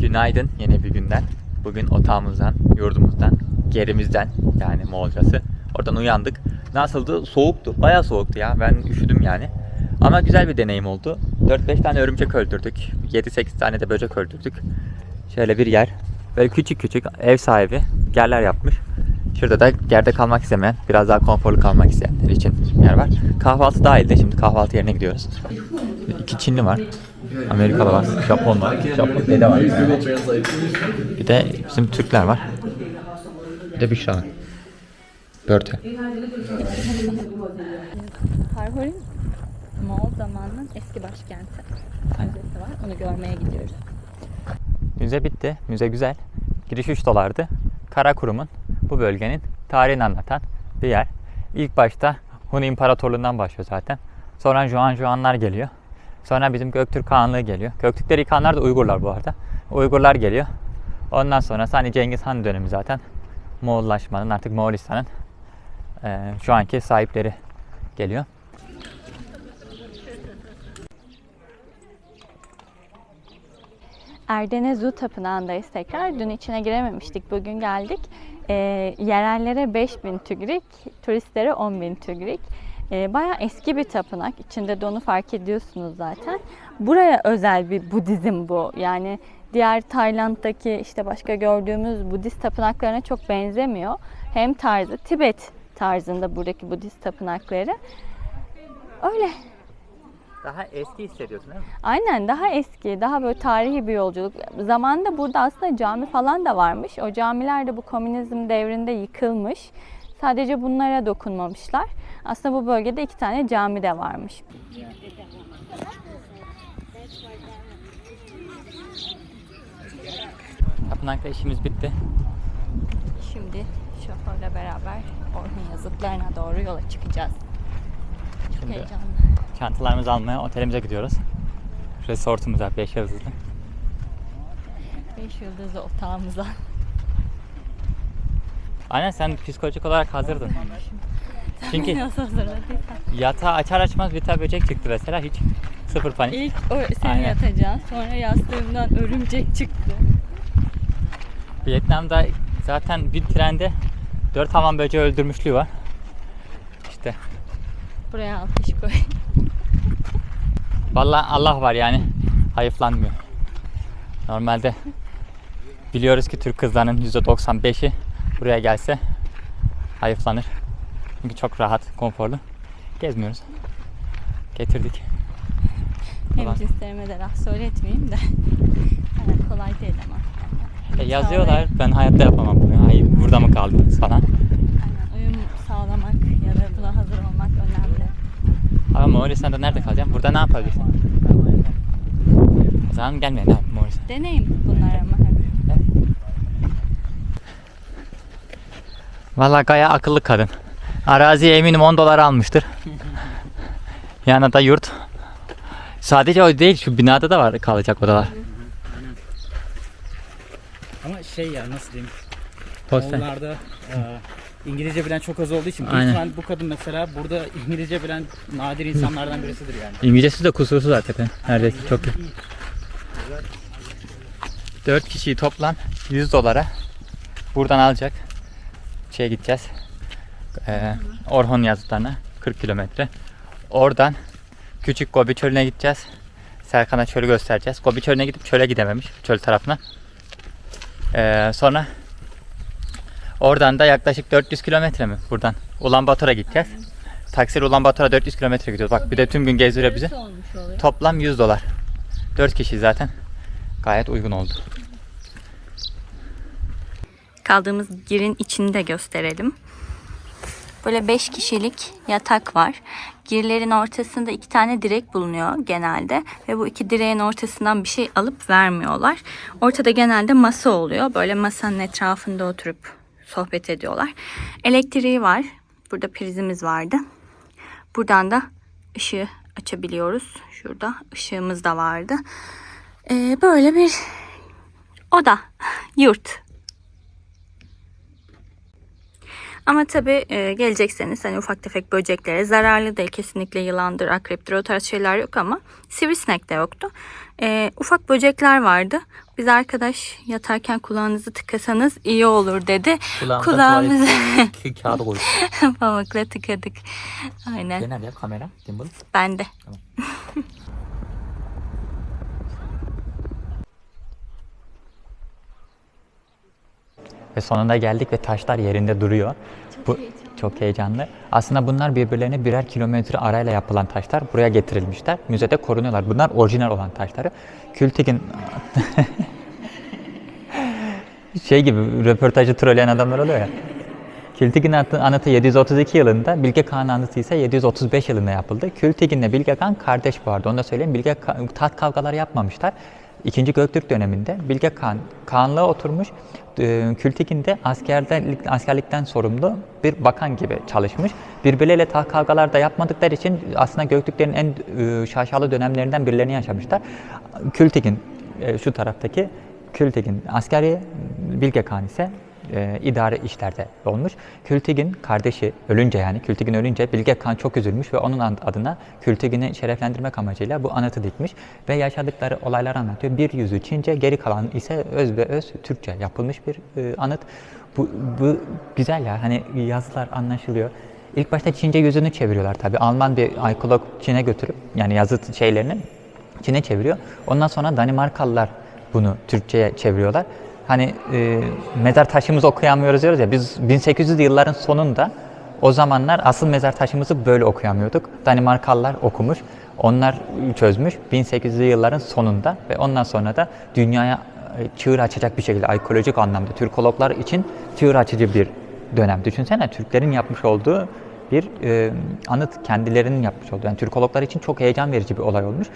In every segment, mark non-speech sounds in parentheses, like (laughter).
Günaydın yeni bir günden. Bugün otağımızdan, yurdumuzdan, gerimizden yani Moğolcası. Oradan uyandık. Nasıldı? Soğuktu. Bayağı soğuktu ya. Ben üşüdüm yani. Ama güzel bir deneyim oldu. 4-5 tane örümcek öldürdük. 7-8 tane de böcek öldürdük. Şöyle bir yer. Böyle küçük küçük ev sahibi yerler yapmış. Şurada da yerde kalmak istemeyen, biraz daha konforlu kalmak isteyenler için yer var. Kahvaltı dahil de şimdi kahvaltı yerine gidiyoruz. İki Çinli var. Amerikalı var. Japon var. Japon dede var. Bir de bizim Türkler var. Bir de Büşra. Börte. Harhorin Moğol zamanının eski başkenti. Müzesi var. Onu görmeye gidiyoruz. Müze bitti. Müze güzel. Giriş 3 dolardı. Karakurum'un bu bölgenin tarihini anlatan bir yer. İlk başta Hun İmparatorluğundan başlıyor zaten. Sonra Juan Juanlar geliyor. Sonra bizim Göktürk Hanlığı geliyor. Göktürkleri ilk Hanlar da Uygurlar bu arada. Uygurlar geliyor. Ondan sonra hani Cengiz Han dönemi zaten. Moğollaşmanın artık Moğolistan'ın eee, şu anki sahipleri geliyor. Erdenezu Tapınağı'ndayız tekrar. Dün içine girememiştik. Bugün geldik. Ee, yerellere 5000 tügrik, turistlere 10.000 tügrik. Ee, bayağı eski bir tapınak. İçinde de onu fark ediyorsunuz zaten. Buraya özel bir Budizm bu. Yani diğer Tayland'daki işte başka gördüğümüz Budist tapınaklarına çok benzemiyor. Hem tarzı, Tibet tarzında buradaki Budist tapınakları. Öyle. Daha eski hissediyorsun değil mi? Aynen daha eski, daha böyle tarihi bir yolculuk. Zamanında burada aslında cami falan da varmış. O camiler de bu komünizm devrinde yıkılmış. Sadece bunlara dokunmamışlar. Aslında bu bölgede iki tane cami de varmış. Tapınakta işimiz bitti. Şimdi şoförle beraber Orhun yazıtlarına doğru yola çıkacağız. Çok Şimdi heyecanlı. çantalarımızı almaya otelimize gidiyoruz. Resortumuz var 5 yıldızlı. Beş yıldızlı otağımıza. Aynen sen psikolojik olarak hazırdın. Çünkü yatağı açar açmaz bir tane böcek çıktı mesela hiç sıfır panik. İlk o, seni Aynen. yatacaksın. Sonra yastığımdan örümcek çıktı. Vietnam'da zaten bir trende 4 hamam böceği öldürmüşlüğü var. İşte Buraya alkış koy. (laughs) vallahi Allah var yani hayıflanmıyor. Normalde biliyoruz ki Türk kızlarının %95'i buraya gelse hayıflanır. Çünkü çok rahat, konforlu. Gezmiyoruz. Getirdik. Hem cinslerime de laf söyletmeyeyim de. (laughs) Yani kolay değil ama. E, yazıyorlar ben hayatta yapamam bunu. Hayır burada mı kaldınız falan. Aynen uyum sağlamak ya da buna hazır olmak önemli. Ama Moğolistan'da nerede kalacağım? Burada ne yapabilirsin? O zaman gelmeyin abi Moğolistan. Deneyim bunlar ama. Valla Gaya akıllı kadın. Araziye eminim 10 dolar almıştır. Yanında da yurt. Sadece o değil şu binada da var kalacak odalar. Ama şey ya nasıl diyeyim? Hostel. Moğollarda e, İngilizce bilen çok az olduğu için büyük Aynen. ihtimal bu kadın mesela burada İngilizce bilen nadir insanlardan birisidir yani. İngilizcesi de kusursuz zaten. Neredeyse çok iyi. 4 kişiyi toplam 100 dolara buradan alacak. Şeye gideceğiz. Ee, Orhon yazıtlarına 40 kilometre. Oradan küçük Gobi çölüne gideceğiz. Serkan'a çölü göstereceğiz. Gobi çölüne gidip çöle gidememiş. Çöl tarafına. Ee, sonra oradan da yaklaşık 400 kilometre mi buradan Ulaanbaatar'a gideceğiz. Taksiyle Ulaanbaatar'a 400 kilometre gidiyoruz. Bak bir de tüm gün gezdiriyor bizi. Toplam 100 dolar. 4 kişi zaten. Gayet uygun oldu. Kaldığımız girin içini de gösterelim. Böyle 5 kişilik yatak var. Girlerin ortasında iki tane direk bulunuyor genelde. Ve bu iki direğin ortasından bir şey alıp vermiyorlar. Ortada genelde masa oluyor. Böyle masanın etrafında oturup sohbet ediyorlar. Elektriği var. Burada prizimiz vardı. Buradan da ışığı açabiliyoruz. Şurada ışığımız da vardı. Ee, böyle bir oda, yurt. Ama tabii e, gelecekseniz hani ufak tefek böceklere zararlı değil. Kesinlikle yılandır, akreptir o tarz şeyler yok ama sivrisinek de yoktu. E, ufak böcekler vardı. Biz arkadaş yatarken kulağınızı tıkasanız iyi olur dedi. Kulağımızı (laughs) kağıdı koy. pamukla tıkadık. Aynen. Nerede ya kamera? Gimbal. Bende. (laughs) Ve sonunda geldik ve taşlar yerinde duruyor. Bu çok heyecanlı. Aslında bunlar birbirlerine birer kilometre arayla yapılan taşlar. Buraya getirilmişler. Müzede korunuyorlar. Bunlar orijinal olan taşları. Kültigin (laughs) şey gibi röportajı trolleyen adamlar oluyor ya. Kültigin anıtı, anıtı 732 yılında, Bilge Kağan anıtı ise 735 yılında yapıldı. Kültigin'le Bilge Kağan kardeş bu arada. Onu da söyleyeyim. Bilge Ka- taht kavgaları yapmamışlar. İkinci Göktürk döneminde Bilge Kağan Kağanlığa oturmuş. Ee, Kültigin de askerlik, askerlikten sorumlu bir bakan gibi çalışmış. Birbirleriyle taht kavgalar da yapmadıkları için aslında Göktürklerin en e, şaşalı dönemlerinden birilerini yaşamışlar. Kültigin e, şu taraftaki Kültigin askeri, Bilge Kağan ise e, idare işlerde olmuş. Kültigin kardeşi ölünce yani Kültigin ölünce Bilge Kağan çok üzülmüş ve onun ad- adına Kültigin'i şereflendirmek amacıyla bu anıtı dikmiş ve yaşadıkları olayları anlatıyor. Bir yüzü Çince, geri kalan ise öz ve öz Türkçe yapılmış bir e, anıt. Bu, bu güzel ya hani yazılar anlaşılıyor. İlk başta Çince yüzünü çeviriyorlar tabi. Alman bir arkeolog Çin'e götürüp yani yazı şeylerini Çin'e çeviriyor. Ondan sonra Danimarkalılar bunu Türkçe'ye çeviriyorlar. Hani e, mezar taşımızı okuyamıyoruz diyoruz ya biz 1800'lü yılların sonunda o zamanlar asıl mezar taşımızı böyle okuyamıyorduk. Danimarkalılar okumuş. Onlar çözmüş 1800'lü yılların sonunda ve ondan sonra da dünyaya e, çığır açacak bir şekilde ekolojik anlamda Türkologlar için çığır açıcı bir dönem. Düşünsene Türklerin yapmış olduğu bir e, anıt kendilerinin yapmış olduğu. Yani Türkologlar için çok heyecan verici bir olay olmuş.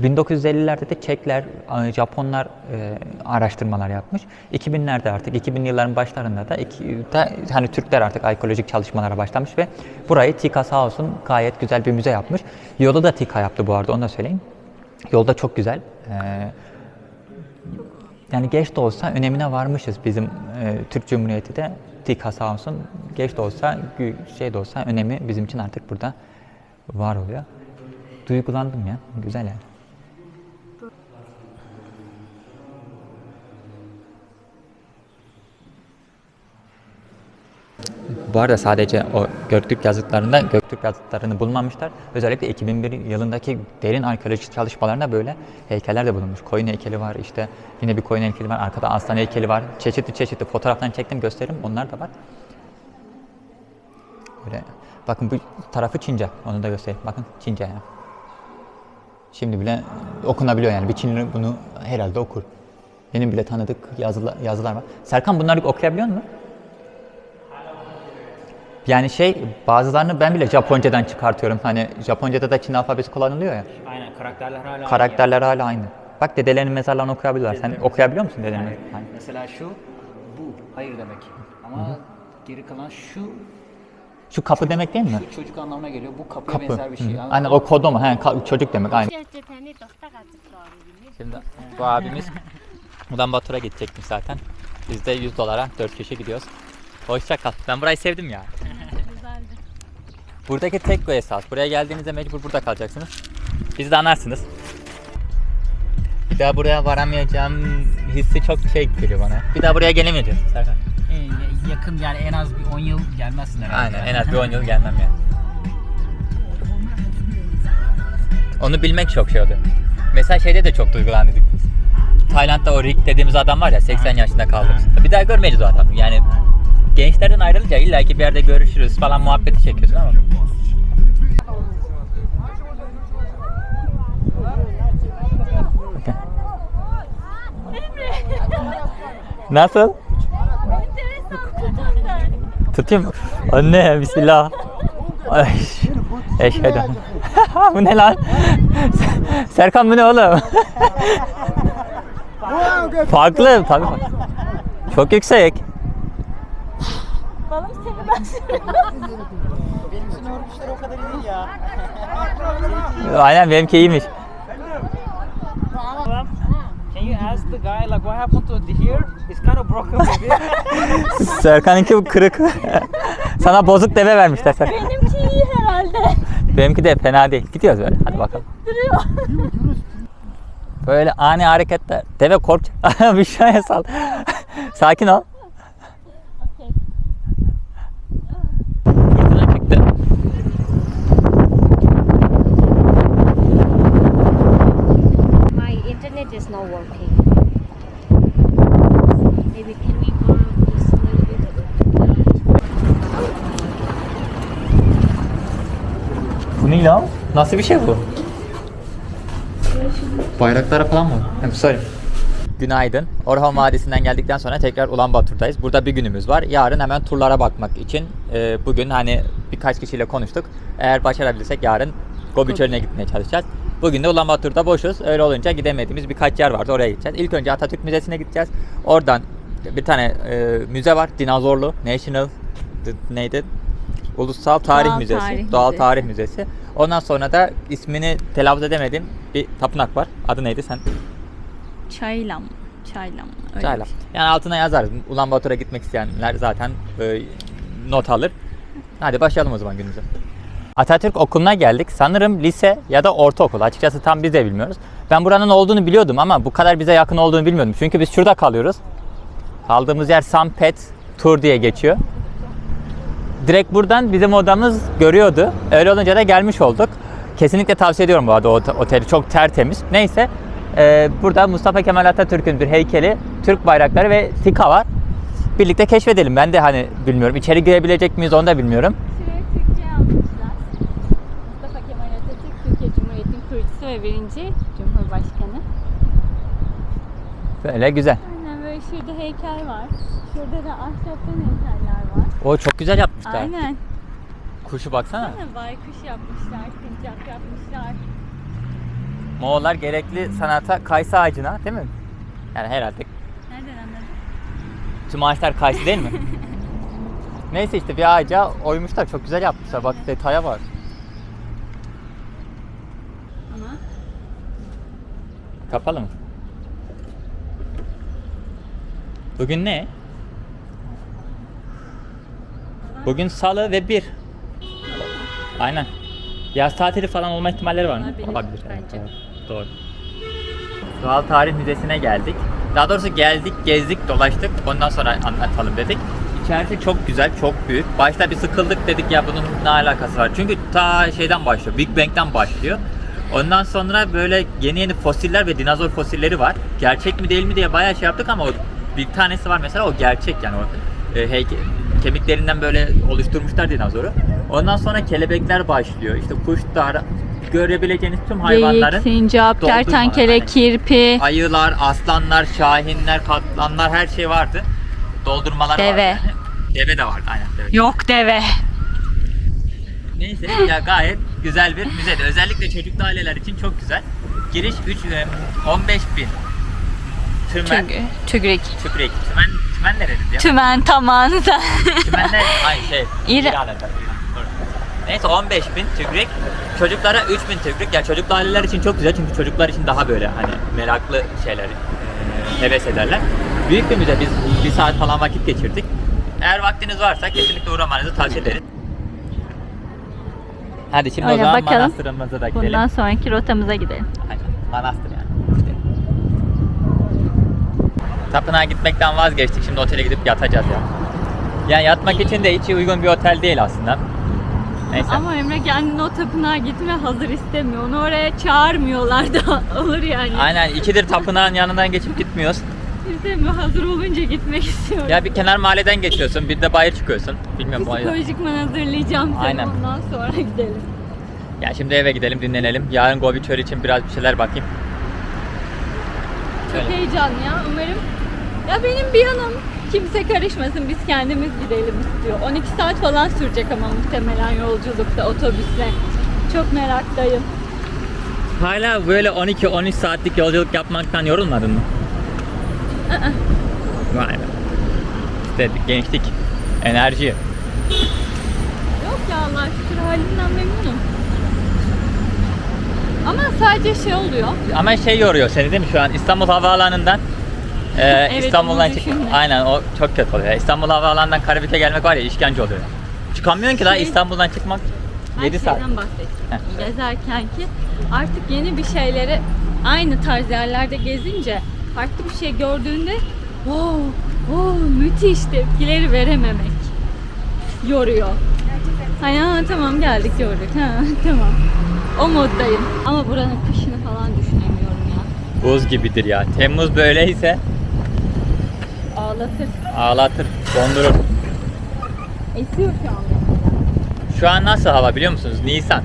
1950'lerde de Çekler, e, Japonlar e, araştırmalar yapmış. 2000'lerde artık 2000 yılların başlarında da, iki, da hani Türkler artık arkeolojik çalışmalara başlamış ve burayı TİKA sağ olsun gayet güzel bir müze yapmış. Yolu da TİKA yaptı bu arada onu da söyleyeyim. Yolda çok güzel. E, yani geç de olsa önemine varmışız bizim e, Türk Cumhuriyeti de TİKA sağ olsun. Geç de olsa, şey de olsa önemi bizim için artık burada var oluyor. Duygulandım ya. Güzel yani. Bu arada sadece o Göktürk yazıtlarında Göktürk yazıtlarını bulmamışlar. Özellikle 2001 yılındaki derin arkeolojik çalışmalarında böyle heykeller de bulunmuş. Koyun heykeli var işte yine bir koyun heykeli var. Arkada aslan heykeli var. Çeşitli çeşitli fotoğraflarını çektim gösteririm. Onlar da var. Böyle bakın bu tarafı Çince. Onu da göstereyim. Bakın Çince yani. Şimdi bile okunabiliyor yani. Bir Çinli bunu herhalde okur. Benim bile tanıdık yazılar, yazılar var. Serkan bunları okuyabiliyor musun? Yani şey bazılarını ben bile Japoncadan çıkartıyorum. Hani Japonca'da da Çin alfabesi kullanılıyor ya. Aynen karakterler hala Karakterler hala aynı. Bak dedelerinin mezarlarını okuyabiliyorlar. Sen okuyabiliyor musun dedelerin? aynı. Hani. Mesela şu bu hayır demek. Ama geri kalan şu Şu kapı demek değil mi? şu çocuk anlamına geliyor. Bu kapıya Kapı. benzer bir şey. Hı. Anladın Aynen mı? o kodu mu? He, ka- çocuk demek aynı. Şimdi bu abimiz (laughs) Ulan Batur'a gidecekmiş zaten. Biz de 100 dolara 4 kişi gidiyoruz. Hoşça kal. Ben burayı sevdim ya. Buradaki tek bu esas. Buraya geldiğinizde mecbur burada kalacaksınız. Bizi de anarsınız. Bir daha buraya varamayacağım hissi çok şey geliyor bana. Bir daha buraya gelemeyeceğiz Serkan. En yakın yani en az bir 10 yıl gelmezsin herhalde. Aynen en az bir 10 yıl gelmem yani. Onu bilmek çok şey oldu. Mesela şeyde de çok duygulandık biz. Tayland'da o Rick dediğimiz adam var ya 80 yaşında kaldığımız. Bir daha görmeyeceğiz o adamı. Yani gençlerden ayrılınca illa ki bir yerde görüşürüz falan muhabbeti çekiyorsun ama. Nasıl? Tutayım. Anne bismillah. Ay. Eşhedü. (laughs) bu ne lan? Serkan bu ne oğlum? farklı tabii. Çok yüksek. Benimkinin örgüçleri o kadar iyi değil ya. Aynen benimki iyiymiş. Can you ask the guy like what happened to the here? It's kind of broken maybe. (laughs) Serkan'ınki bu kırık. (laughs) Sana bozuk deve vermişler. Sen. Benimki iyi herhalde. Benimki de fena değil. Gidiyoruz böyle. Hadi bakalım. Duruyor. Böyle ani hareketler. Deve kork. bir şeye sal. Sakin ol. Fırtına çıktı. My internet is not working. Maybe can we borrow this little bit? Bu ne lan? Nasıl bir şey bu? Bayraklara falan mı? Hem sorry. Günaydın. Orhan Vadisi'nden geldikten sonra tekrar Ulanbator'dayız. Burada bir günümüz var. Yarın hemen turlara bakmak için e, bugün hani birkaç kişiyle konuştuk. Eğer başarabilirsek yarın Gobi Çölü'ne gitmeye çalışacağız. Bugün de Ulanbator'da boşuz. Öyle olunca gidemediğimiz birkaç yer vardı. Oraya gideceğiz. İlk önce Atatürk Müzesi'ne gideceğiz. Oradan bir tane e, müze var. Dinozorlu. National neydi? Ulusal Tarih Doğal Müzesi. Tarih Doğal Müzesi. Tarih Müzesi. Ondan sonra da ismini telaffuz edemedim bir tapınak var. Adı neydi sen? Çaylam. Çaylam. Öyle Çayla. bir şey. Yani altına yazarız. Ulanbator'a gitmek isteyenler zaten e, not alır. Hadi başlayalım o zaman günümüze. Atatürk Okulu'na geldik. Sanırım lise ya da ortaokul. Açıkçası tam biz de bilmiyoruz. Ben buranın olduğunu biliyordum ama bu kadar bize yakın olduğunu bilmiyordum. Çünkü biz şurada kalıyoruz. Kaldığımız yer Sampet Tur diye geçiyor. Direkt buradan bizim odamız görüyordu. Öyle olunca da gelmiş olduk. Kesinlikle tavsiye ediyorum bu arada o ot- oteli. Çok tertemiz. Neyse. e, burada Mustafa Kemal Atatürk'ün bir heykeli, Türk bayrakları ve tika var. Birlikte keşfedelim. Ben de hani bilmiyorum. İçeri girebilecek miyiz onu da bilmiyorum. Mustafa Kemal Atatürk Türkiye Cumhuriyeti'nin kurucusu ve birinci Cumhurbaşkanı. Böyle güzel. Aynen böyle şurada heykel var. Şurada da ahşaptan heykeller. O çok güzel yapmışlar. Aynen. Kuşu baksana. Aynen baykuş yapmışlar, sincap yapmışlar. Moğollar gerekli sanata kayısı ağacına değil mi? Yani herhalde Nereden anladın? tüm ağaçlar kayısı değil mi? (laughs) Neyse işte bir ağaca oymuşlar. Çok güzel yapmışlar. Bak detaya var. Ama Kapalı mı? Bugün ne? Bugün salı ve bir. Aynen. Yaz tatili falan olma ihtimalleri var mı? Olabilir, bence. evet, Doğru. Doğal Tarih Müzesi'ne geldik. Daha doğrusu geldik, gezdik, dolaştık. Ondan sonra anlatalım dedik. İçerisi çok güzel, çok büyük. Başta bir sıkıldık dedik ya bunun ne alakası var? Çünkü ta şeyden başlıyor, Big Bang'den başlıyor. Ondan sonra böyle yeni yeni fosiller ve dinozor fosilleri var. Gerçek mi değil mi diye bayağı şey yaptık ama o bir tanesi var mesela o gerçek yani o e, heyke- kemiklerinden böyle oluşturmuşlar dinozoru. Ondan sonra kelebekler başlıyor. İşte kuşlar, görebileceğiniz tüm hayvanların Geyik, sincap, doldurma, kertenkele, aynen. kirpi, ayılar, aslanlar, şahinler, kaplanlar her şey vardı. Doldurmalar vardı. Deve. yani. Deve de vardı aynen. Deve. yok deve. Neyse ya gayet güzel bir müzeydi. Özellikle çocuklu aileler için çok güzel. Giriş 3 15 bin. Tümen, Tüg, tügrek. tübrek. Tümen, tümen nerede ya? Tümen, taman. (laughs) Tümenler aynı şey. Doğru. Neyse 15 bin tügrek. Çocuklara 3 bin tügrek. Ya çocuklu aileler için çok güzel çünkü çocuklar için daha böyle hani meraklı şeyler e, heves ederler. Büyük bir müze. Biz bir saat falan vakit geçirdik. Eğer vaktiniz varsa kesinlikle uğramanızı tavsiye ederim. Hadi şimdi o Öyle zaman bakalım. manastırımıza da gidelim. Bundan sonraki rotamıza gidelim. Aynen. Manastır yani. Gidelim. Tapınağa gitmekten vazgeçtik. Şimdi otele gidip yatacağız ya. Yani yatmak için de hiç uygun bir otel değil aslında. Neyse. Ama Emre kendini o tapınağa gitme hazır istemiyor. Onu oraya çağırmıyorlar da (laughs) olur yani. Aynen ikidir tapınağın yanından geçip gitmiyoruz. İstemiyor hazır olunca gitmek istiyorum. Ya bir kenar mahalleden geçiyorsun, bir de bayır çıkıyorsun. Bilmiyorum o Psikolojikman hazırlayacağım seni Aynen. ondan sonra gidelim. Ya şimdi eve gidelim, dinlenelim. Yarın Gobi Çölü için biraz bir şeyler bakayım. Çok Şöyle. heyecanlı ya umarım. Ya benim bir yanım kimse karışmasın biz kendimiz gidelim istiyor. 12 saat falan sürecek ama muhtemelen yolculukta otobüsle. Çok meraktayım. Hala böyle 12-13 saatlik yolculuk yapmaktan yorulmadın mı? Vay be. İşte gençlik, enerji. Yok ya Allah şükür halimden memnunum. Ama sadece şey oluyor. Ama şey yoruyor seni değil mi şu an İstanbul Havaalanı'ndan e, Evet, İstanbul'dan çık. Aynen o çok kötü oluyor. İstanbul Havaalanı'ndan Karabük'e gelmek var ya işkence oluyor. Çıkamıyorsun ki daha İstanbul'dan çıkmak Ben 7 saat. bahsedeceğim. Heh. Gezerken ki artık yeni bir şeyleri aynı tarz yerlerde gezince farklı bir şey gördüğünde wow, wow müthiş tepkileri verememek yoruyor. Hani ha, tamam geldik gördük ha (laughs) tamam. O moddayım. Ama buranın kışını falan düşünemiyorum ya. Buz gibidir ya. Temmuz böyleyse Ağlatır. ağlatır, dondurur. Esiyor şu an mesela. Şu an nasıl hava biliyor musunuz? Nisan.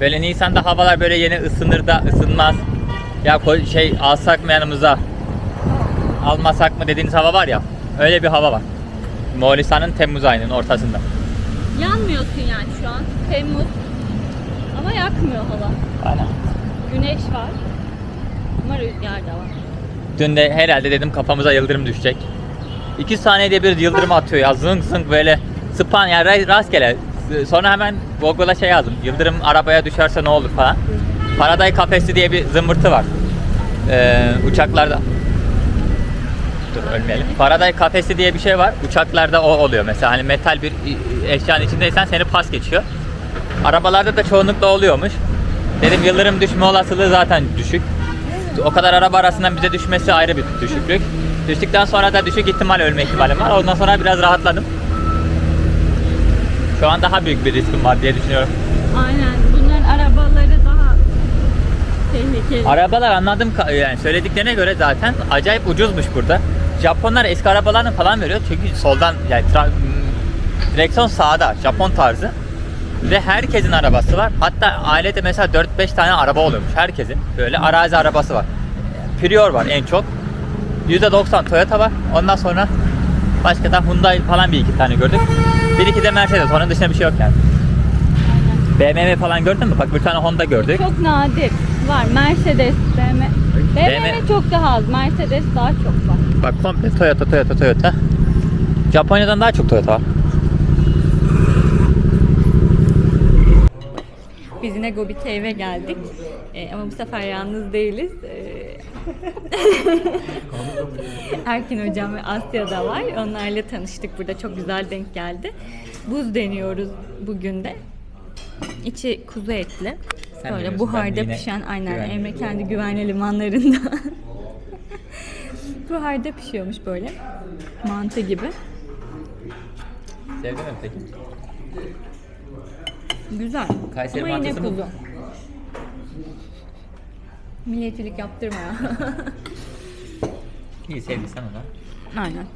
Böyle Nisan'da havalar böyle yeni ısınır da ısınmaz. Ya şey alsak mı yanımıza? Almasak mı dediğiniz hava var ya. Öyle bir hava var. Moğolistan'ın Temmuz ayının ortasında. Yanmıyorsun yani şu an. Temmuz. Ama yakmıyor hava. Aynen. Güneş var. Ama rüzgar da var. Dün de herhalde dedim kafamıza yıldırım düşecek. İki saniyede bir yıldırım atıyor ya zınk zınk böyle sıpan yani ra- rastgele. Sonra hemen Google'a şey yazdım. Yıldırım arabaya düşerse ne olur falan. Faraday kafesi diye bir zımbırtı var. Ee, uçaklarda. Dur ölmeyelim. Faraday kafesi diye bir şey var. Uçaklarda o oluyor mesela. Hani metal bir eşyanın içindeysen seni pas geçiyor. Arabalarda da çoğunlukla oluyormuş. Dedim yıldırım düşme olasılığı zaten düşük. O kadar araba arasından bize düşmesi ayrı bir düşüklük. Düştükten sonra da düşük ihtimal ölme ihtimalim var. Ondan sonra biraz rahatladım. Şu an daha büyük bir riskim var diye düşünüyorum. Aynen. Bunların arabaları daha tehlikeli. Arabalar anladım yani söylediklerine göre zaten acayip ucuzmuş burada. Japonlar eski arabalarını falan veriyor çünkü soldan yani tra- m, direksiyon sağda Japon tarzı ve herkesin arabası var. Hatta ailede mesela 4-5 tane araba oluyormuş herkesin. Böyle arazi arabası var. Prior var en çok. %90 Toyota var. Ondan sonra başka da Hyundai falan bir iki tane gördük. Bir iki de Mercedes. Onun dışında bir şey yok yani. BMW falan gördün mü? Bak bir tane Honda gördük. Çok nadir. Var. Mercedes, BMW. BMW BMW çok daha az. Mercedes daha çok var. Bak komple Toyota, Toyota, Toyota. Japonya'dan daha çok Toyota var. Biz yine Gobi Cave'e geldik. Ee, ama bu sefer yalnız değiliz. Erkin hocam ve Asya da var. Onlarla tanıştık burada. Çok güzel denk geldi. Buz deniyoruz bugün de. İçi kuzu etli. Sen Böyle ben buharda yine pişen aynen güvenli. Emre kendi güvenli limanlarında. (laughs) buharda pişiyormuş böyle. Mantı gibi. Sevdin mi peki? Güzel. Kayseri Ama yine mantısı mı? kuzu. Milliyetçilik yaptırma ya. İyi sevdiysen o da. Aynen.